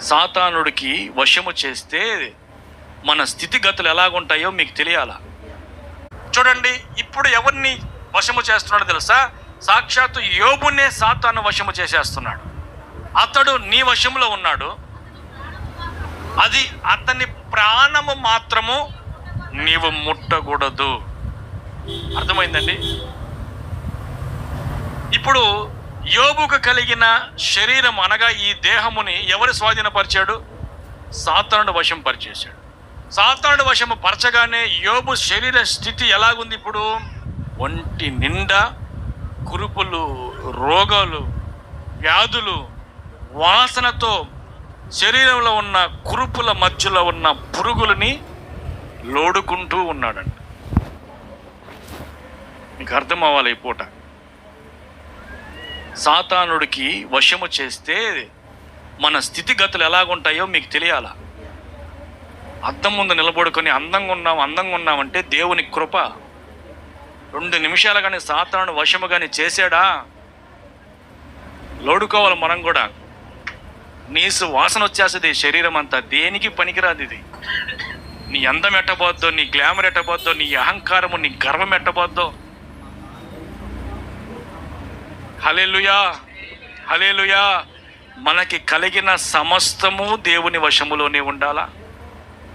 సాతానుడికి వశము చేస్తే మన స్థితిగతులు ఎలాగుంటాయో మీకు తెలియాలా? చూడండి ఇప్పుడు ఎవరిని వశము చేస్తున్నాడో తెలుసా? సాక్షాత్తు యోబునే సాతాను వశము చేసేస్తున్నాడు. అతడు నీ వశంలో ఉన్నాడు. అది అతని ప్రాణము మాత్రము నీవు ముట్టకూడదు. అర్థమైందండి? ఇప్పుడు యోబుకు కలిగిన శరీరం అనగా ఈ దేహముని ఎవరు స్వాధీనపరిచాడు? సాతానుడు వశం పరిచేశాడు సాతానుడు వశము పరచగానే యోబు శరీర స్థితి ఎలాగుంది ఇప్పుడు? ఒంటి నిండా కురుపులు రోగాలు వ్యాధులు వాసనతో శరీరంలో ఉన్న కురుపుల మధ్యలో ఉన్న పురుగులని లోడుకుంటూ ఉన్నాడండి మీకు అర్థం అవ్వాలి ఈ పూట. సాతానుడికి వశము చేస్తే మన స్థితిగతులు ఎలాగుంటాయో మీకు తెలియాలా? అద్దం ముందు నిలబడుకొని అందంగా ఉన్నాం అందంగా ఉన్నామంటే దేవుని కృప. రెండు నిమిషాలు కానీ సాతాను వశము కానీ చేశాడా? లోడుకోవాలి మనం కూడా. నీసు వాసన వచ్చేస్తుంది శరీరం అంతా. దేనికి పనికిరాదు ఇది? నీ అందం ఎట్టబోద్దో నీ గ్లామర్ ఎట్టబోద్దో నీ అహంకారము నీ గర్వం ఎట్టబోద్దో? హలేలుయా హలేలుయా మనకి కలిగిన సమస్తము దేవుని వశములోనే ఉండాలా?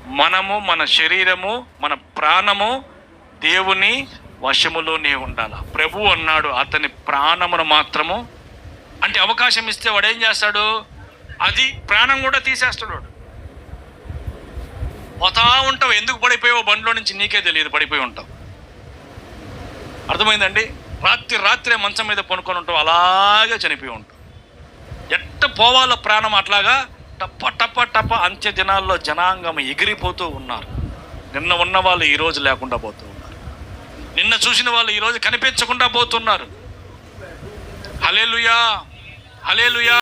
మనము మన శరీరము మన ప్రాణము దేవుని వశములోనే ఉండాల? ప్రభు అన్నాడు అతని ప్రాణమును మాత్రము. అంటే అవకాశం ఇస్తే వాడు ఏం చేస్తాడు? అది ప్రాణం కూడా తీసేస్తాడు వాడు. పోతా ఉంటావు. ఎందుకు పడిపోయావు బండిలో నుంచి నీకే తెలియదు. పడిపోయి ఉంటావు. అర్థమైందండి? రాత్రి రాత్రే మంచం మీద పనుకొని ఉంటావు అలాగే చనిపోయి ఉంటావు. ఎట్ట పోవాలో ప్రాణం అట్లాగా టప్ప టప్ప టప్ప అంత్య దినాల్లో జనాంగం ఎగిరిపోతూ ఉన్నారు. నిన్న ఉన్న వాళ్ళు ఈరోజు లేకుండా పోతూ ఉన్నారు. నిన్న చూసిన వాళ్ళు ఈరోజు కనిపించకుండా పోతున్నారు. Hallelujah hallelujah